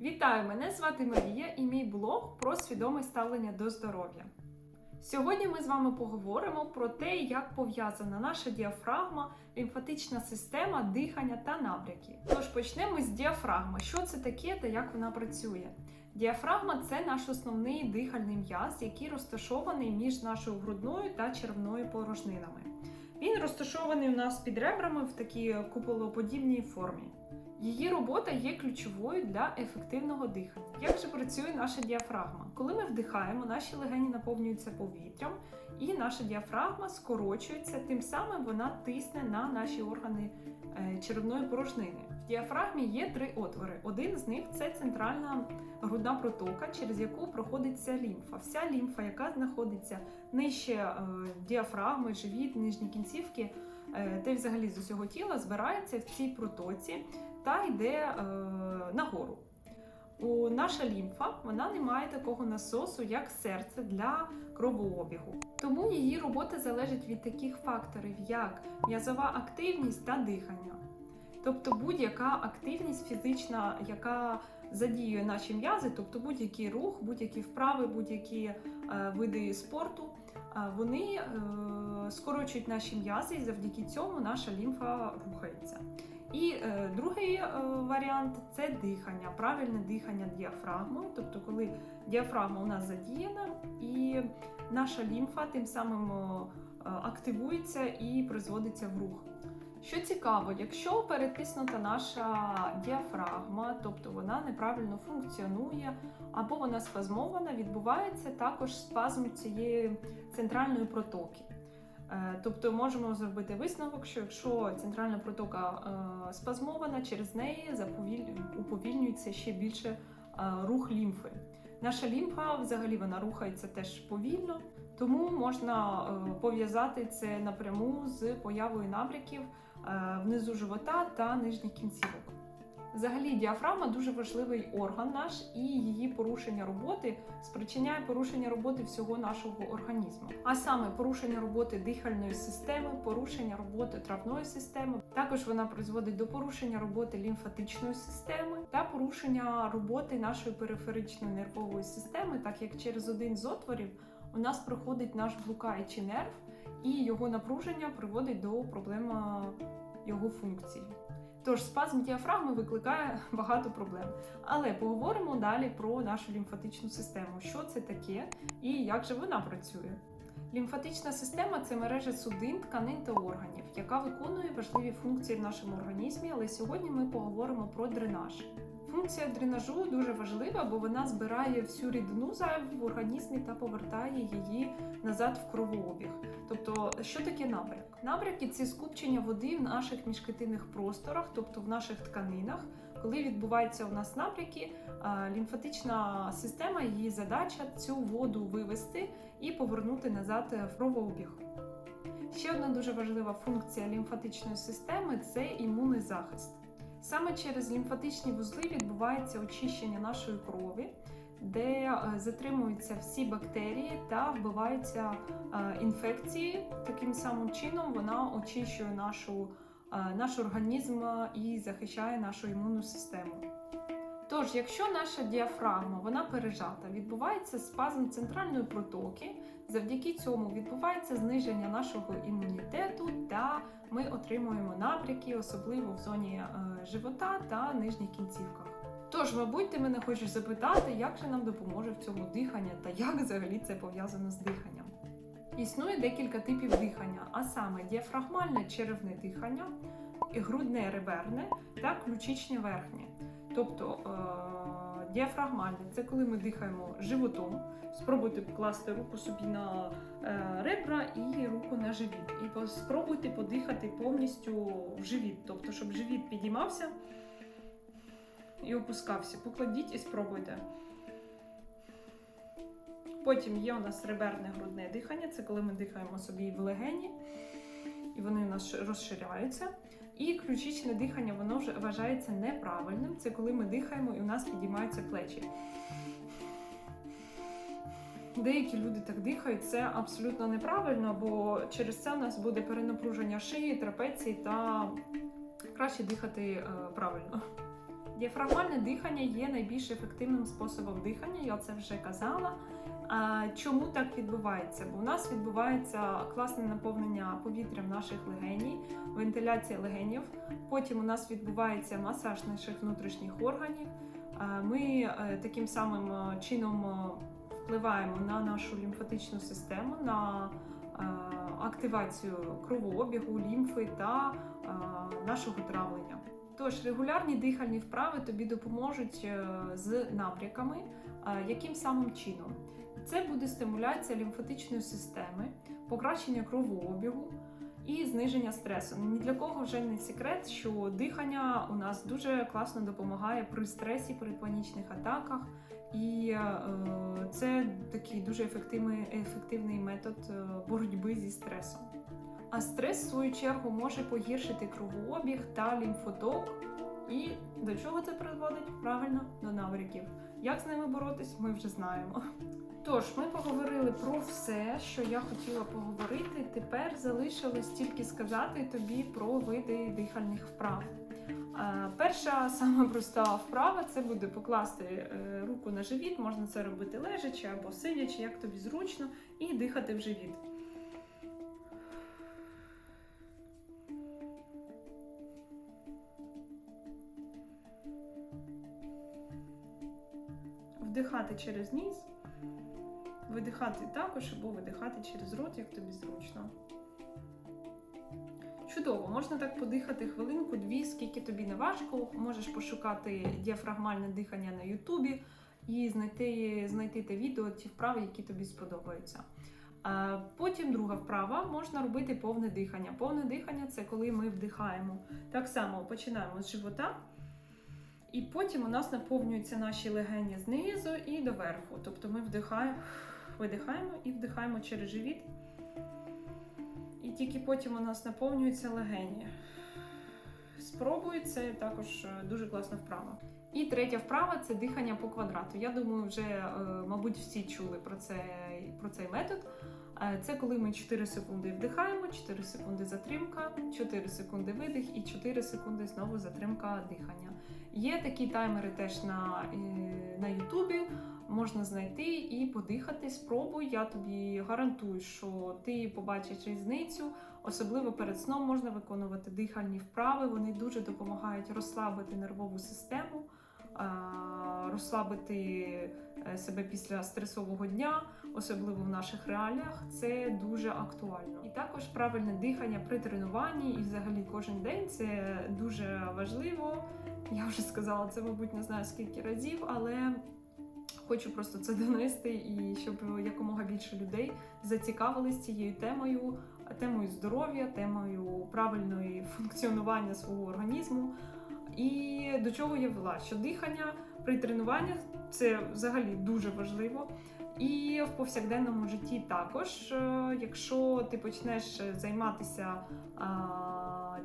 Вітаю! Мене звати Марія і мій блог про свідоме ставлення до здоров'я. Сьогодні ми з вами поговоримо про те, як пов'язана наша діафрагма, лімфатична система, дихання та набряки. Тож почнемо з діафрагми. Що це таке та як вона працює? Діафрагма це наш основний дихальний м'яз, який розташований між нашою грудною та черевною порожнинами. Він розташований у нас під ребрами в такій куполоподібній формі. Її робота є ключовою для ефективного дихання. Як же працює наша діафрагма? Коли ми вдихаємо, наші легені наповнюються повітрям, і наша діафрагма скорочується, тим самим вона тисне на наші органи е, черевної порожнини. В діафрагмі є три отвори. Один з них це центральна грудна протока, через яку проходить вся лімфа. Вся лімфа, яка знаходиться нижче е, діафрагми, живіт, нижні кінцівки, е, та взагалі з усього тіла збирається в цій протоці та йде е, нагору. У наша лімфа вона не має такого насосу, як серце для кровообігу. Тому її робота залежить від таких факторів, як м'язова активність та дихання. Тобто будь-яка активність фізична, яка задіює наші м'язи, тобто будь-який рух, будь-які вправи, будь-які е, види спорту, е, вони е, скорочують наші м'язи, і завдяки цьому наша лімфа рухається. І е, другий е, варіант це дихання, правильне дихання діафрагмою, тобто коли діафрагма у нас задіяна, і наша лімфа тим самим е, активується і призводиться в рух. Що цікаво, якщо перетиснута наша діафрагма, тобто вона неправильно функціонує або вона спазмована, відбувається також спазм цієї центральної протоки. Е, Тобто можемо зробити висновок, що якщо центральна протока е, спазмована, через неї уповільнюється ще більше е, рух лімфи. Наша лімфа взагалі вона рухається теж повільно, тому можна пов'язати це напряму з появою набряків внизу живота та нижніх кінцівок. Взагалі, діафрагма дуже важливий орган наш, і її порушення роботи спричиняє порушення роботи всього нашого організму. А саме порушення роботи дихальної системи, порушення роботи травної системи. Також вона призводить до порушення роботи лімфатичної системи та порушення роботи нашої периферичної нервової системи, так як через один з отворів у нас проходить наш блукаючий нерв, і його напруження приводить до проблем його функції. Тож спазм діафрагми викликає багато проблем. Але поговоримо далі про нашу лімфатичну систему, що це таке і як же вона працює. Лімфатична система це мережа судин, тканин та органів, яка виконує важливі функції в нашому організмі, але сьогодні ми поговоримо про дренаж. Функція дренажу дуже важлива, бо вона збирає всю рідину зайву в організмі та повертає її назад в кровообіг. Тобто, що таке набряк? Набряки це скупчення води в наших міжклітинних просторах, тобто в наших тканинах. Коли відбуваються у нас набряки, лімфатична система, її задача цю воду вивести і повернути назад в кровообіг. Ще одна дуже важлива функція лімфатичної системи це імунний захист. Саме через лімфатичні вузли відбувається очищення нашої крові, де е, затримуються всі бактерії та вбиваються е, інфекції. Таким самим чином вона очищує нашу, е, наш організм і захищає нашу імунну систему. Тож, якщо наша діафрагма вона пережата, відбувається спазм центральної протоки, завдяки цьому відбувається зниження нашого імунітету, та ми отримуємо набряки, особливо в зоні е, живота та нижніх кінцівках. Тож, мабуть, ти мене хочеш запитати, як же нам допоможе в цьому дихання та як взагалі це пов'язано з диханням. Існує декілька типів дихання, а саме діафрагмальне черевне дихання, грудне реберне та ключичне верхнє. Тобто діафрагмальне це коли ми дихаємо животом. Спробуйте покласти руку собі на е, ребра і руку на живіт. І спробуйте подихати повністю в живіт, тобто, щоб живіт підіймався і опускався. Покладіть і спробуйте. Потім є у нас реберне грудне дихання, це коли ми дихаємо собі в легені, і вони у нас розширяються. І ключичне дихання воно вже вважається неправильним. Це коли ми дихаємо і у нас підіймаються плечі. Деякі люди так дихають, це абсолютно неправильно, бо через це у нас буде перенапруження шиї, трапеції та краще дихати е, правильно. Діафрагмальне дихання є найбільш ефективним способом дихання, я це вже казала. Чому так відбувається? Бо у нас відбувається класне наповнення повітрям наших легенів, вентиляція легенів. Потім у нас відбувається масаж наших внутрішніх органів. Ми е, таким самим е, чином е, впливаємо на нашу лімфатичну систему, на е, активацію кровообігу, лімфи та е, нашого травлення. Тож регулярні дихальні вправи тобі допоможуть е, з набряками. Е, Яким самим чином? Це буде стимуляція лімфатичної системи, покращення кровообігу і зниження стресу. Ні для кого вже не секрет, що дихання у нас дуже класно допомагає при стресі, при панічних атаках, і е, це такий дуже ефективний, ефективний метод е, боротьби зі стресом. А стрес, в свою чергу, може погіршити кровообіг та лімфоток. І до чого це призводить? Правильно, до навріків. Як з ними боротись, ми вже знаємо. Тож, ми поговорили про все, що я хотіла поговорити. Тепер залишилось тільки сказати тобі про види дихальних вправ. Е, Перша саме проста вправа це буде покласти е, руку на живіт. Можна це робити лежачи або сидячи, як тобі зручно, і дихати в живіт. Вдихати через ніс, видихати також або видихати через рот, як тобі зручно. Чудово, можна так подихати хвилинку-дві, скільки тобі не важко. Можеш пошукати діафрагмальне дихання на Ютубі і знайти, знайти те відео, ті вправи, які тобі сподобаються. Потім друга вправа можна робити повне дихання. Повне дихання це коли ми вдихаємо. Так само починаємо з живота. І потім у нас наповнюються наші легені знизу і доверху. Тобто ми вдихаємо, видихаємо і вдихаємо через живіт. І тільки потім у нас наповнюються легені. Спробуй, це також е, дуже класна вправа. І третя вправа це дихання по квадрату. Я думаю, вже, е, мабуть, всі чули про, це, про цей метод. Е, Це коли ми 4 секунди вдихаємо, 4 секунди затримка, 4 секунди видих і 4 секунди знову затримка дихання. Є такі таймери теж на, е, на Ютубі. Можна знайти і подихати. Спробуй. Я тобі гарантую, що ти побачиш різницю. Особливо перед сном можна виконувати дихальні вправи. Вони дуже допомагають розслабити нервову систему, розслабити е, себе після стресового дня, особливо в наших реаліях. Це дуже актуально. І також правильне дихання при тренуванні і взагалі кожен день це дуже важливо. Я вже сказала це, мабуть, не знаю скільки разів, але хочу просто це донести і щоб якомога більше людей зацікавились цією темою, темою здоров'я, темою правильної функціонування свого організму. І до чого я вела? Що дихання при тренуваннях це взагалі дуже важливо. І в повсякденному житті також, Е, якщо ти почнеш займатися а,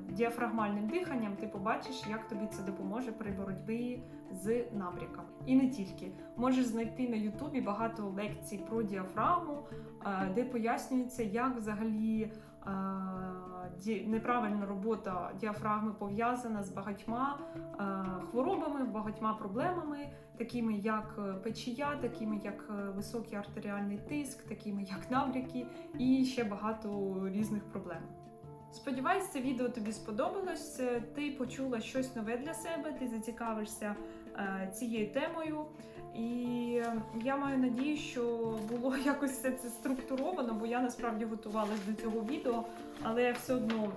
діафрагмальним диханням, ти побачиш, як тобі це допоможе при боротьбі з набряками. І не тільки можеш знайти на Ютубі багато лекцій про діафрагму, е, де пояснюється, як взагалі. Неправильна робота діафрагми пов'язана з багатьма е, хворобами, багатьма проблемами, такими як е, печія, такими як е, високий артеріальний тиск, такими як набряки і ще багато різних проблем. Сподіваюсь, це відео тобі сподобалось. Ти почула щось нове для себе, ти зацікавишся цією темою. І я маю надію, що було якось все це структуровано, бо я насправді готувалась до цього відео, але все одно,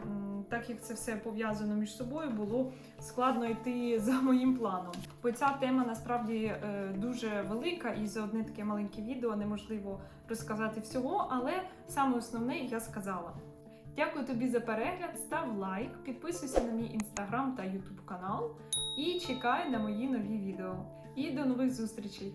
так як це все пов'язано між собою, було складно йти за моїм планом. Бо ця тема насправді е, дуже велика, і за одне таке маленьке відео неможливо розказати всього, але саме основне я сказала. Дякую тобі за перегляд, став лайк, підписуйся на мій інстаграм та ютуб канал і чекай на мої нові відео. І до нових зустрічей!